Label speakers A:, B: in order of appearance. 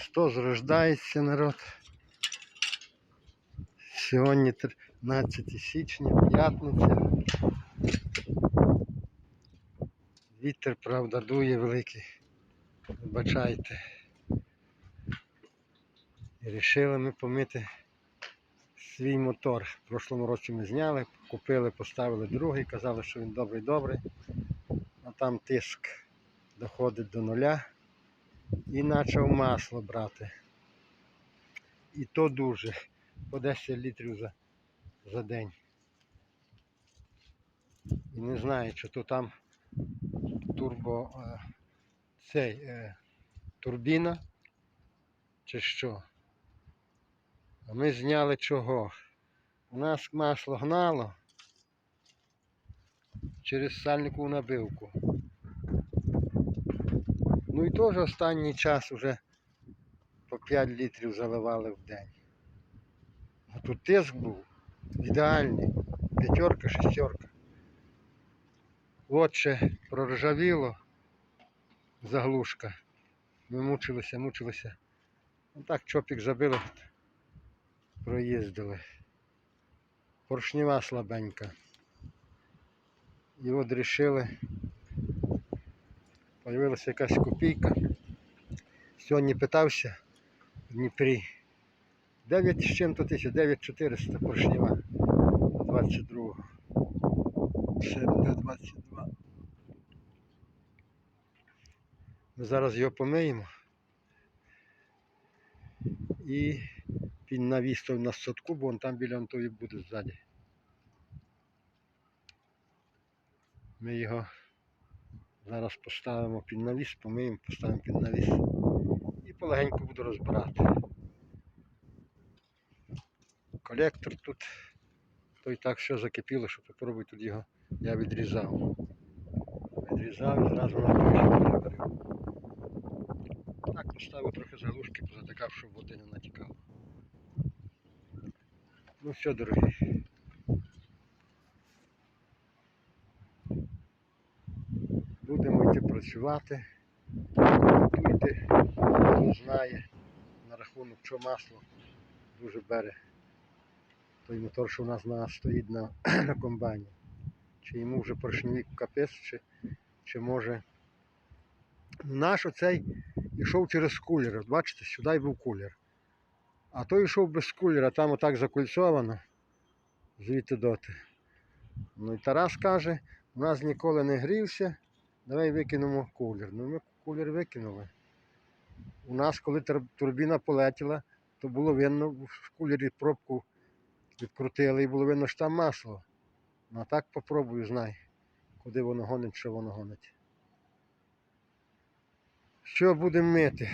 A: Христос рождається, народ. Сьогодні 13 січня, п'ятниця. Вітер, правда, дує великий. Вибачайте. І вирішили ми помити свій мотор. В прошлому році ми зняли, купили, поставили другий, казали, що він добрий-добрий. А там тиск доходить до нуля і почав масло брати. І то дуже. По 10 літрів за, за день. І не знаю, чи то там турбо е, цей е, турбіна чи що. А ми зняли чого? У нас масло гнало через сальникову набивку. Ну і теж останній час вже по 5 літрів заливали в день. А тут тиск був ідеальний. П'ятерка, шестерка. От ще проржавіло заглушка. Ми мучилися, мучилися. Ну так чопік забили, проїздили. Поршнева слабенька. І от рішили. Появилася якась копійка. Сьогодні питався в Дніпрі. 9 з чим-то тисяч, 9400 поршнева 22. Середа 22. Ми зараз його помиємо. І під навіс той на садку, бо он там біля Антові буде ззаді. Ми його зараз поставимо під навіс, помиємо, поставимо під навіс і полегенько буду розбирати. Колектор тут, той так все закипіло, що попробуй тут його я відрізав. Відрізав і зразу на перебрив. Так поставив трохи заглушки, позатикав, щоб води не натікало. Ну все, дорогі. Будемо йти працювати. Коментуйте, хто знає на рахунок, що масло дуже бере. Той мотор, що у нас на, стоїть на, на комбайні. Чи йому вже поршневик капець, чи, чи може. Наш оцей йшов через кулер. Бачите, сюди був кулер. А той йшов без кулера, там отак закульцовано. Звідти доти. Ну і Тарас каже, у нас ніколи не грівся, давай викинемо кулер. Ну ми кулер викинули. У нас, коли турбіна полетіла, то було видно в кулері пробку відкрутили і було видно, що там масло. Ну а так попробую, знай, куди воно гонить, що воно гонить. Що будемо мити?